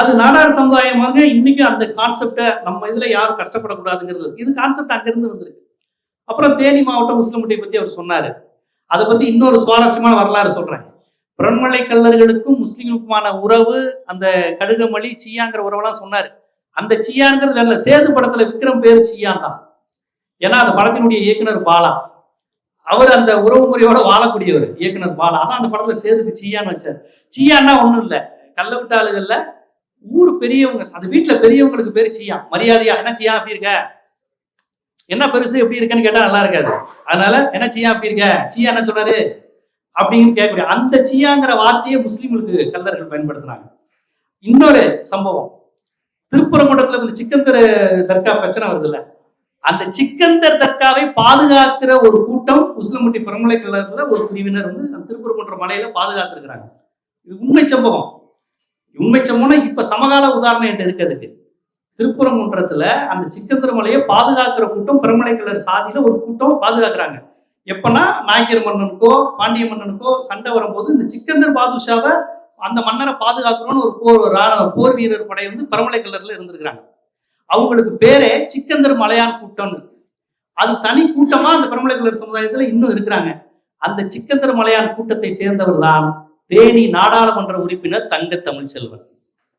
அது நாடார் சமுதாயமாக இன்னைக்கு அந்த கான்செப்டை நம்ம இதுல யாரும் கஷ்டப்படக்கூடாதுங்கிறது. இது கான்செப்ட் அங்கிருந்து வந்திருக்கு. அப்புறம் தேனி மாவட்டம் முஸ்லிம்கிட்டை பத்தி அவர் சொன்னாரு. அதை பத்தி இன்னொரு சுவாரஸ்யமான வரலாறு சொல்றேன். பிரண்மலை கல்லர்களுக்கும் முஸ்லிம்களுக்குமான உறவு அந்த கடுகமொழி சியாங்கிற உறவெல்லாம் சொன்னாரு. அந்த சியாங்கிறது வேற சேது படத்துல விக்ரம் பேர் சியான் தான். ஏன்னா அந்த படத்தினுடைய இயக்குனர் பாலா. அவர் அந்த உறவு முறையோட வாழக்கூடியவர் இயக்குனர் பாலா. அதான் அந்த படத்துல சேதுக்கு சியான்னு வச்சார். சியான்னா ஒண்ணும் இல்லை. கள்ளவிட்டாளுகள்ல ஊர் பெரியவங்க அந்த வீட்டுல பெரியவங்களுக்கு பேர் சியா? மரியாதையா? என்ன செய்யா அப்படி இருக்க? என்ன பெருசு எப்படி இருக்குன்னு கேட்டா நல்லா இருக்காது. அதனால என்ன சியா அப்படி இருக்க? சியா என்ன சொன்னாரு அப்படின்னு கேட்கக்கூடிய அந்த சியாங்கிற வார்த்தையை முஸ்லிம்களுக்கு கல்லர்கள் பயன்படுத்துறாங்க. இன்னொரு சம்பவம். திருப்பரங்குன்றத்துல வந்து சிக்கந்தர் தர்கா பிரச்சனை வருதுல்ல. அந்த சிக்கந்தர் தர்காவை பாதுகாக்கிற ஒரு கூட்டம் முஸ்லிம்முட்டி பெருமலை கல்லர்ல ஒரு பிரிவினர் வந்து அந்த திருப்பரங்குன்ற மலையில பாதுகாத்திருக்கிறாங்க. இது உண்மை சம்பவம். உண்மை சம்பவம்னா இப்ப சமகால உதாரணம் என்கிட்ட இருக்கிறதுக்கு. திருப்புறங்குன்றத்துல அந்த சிக்கந்திரமலையை பாதுகாக்கிற கூட்டம் பெருமலை கல்லர் சாதியில ஒரு கூட்டம் பாதுகாக்கிறாங்க. எப்பன்னா நாயக்கர் மன்னனுக்கோ பாண்டிய மன்னனுக்கோ சண்டை வரும்போது இந்த சிக்கந்தர் பாதுஷாவை அந்த மன்னரை பாதுகாக்கணும்னு ஒரு போர் போர் வீரர் படை வந்து பரமலை கல்லர்ல இருந்திருக்கிறாங்க. அவங்களுக்கு பேரே சிக்கந்தர் மலையான் கூட்டம்னு. அது தனி கூட்டமா அந்த பெருமலை கல்லர் சமுதாயத்துல இன்னும் இருக்கிறாங்க. அந்த சிக்கந்தர் மலையான் கூட்டத்தை சேர்ந்தவர் தான் தேனி நாடாளுமன்ற உறுப்பினர் தங்க தமிழ்ச்செல்வன்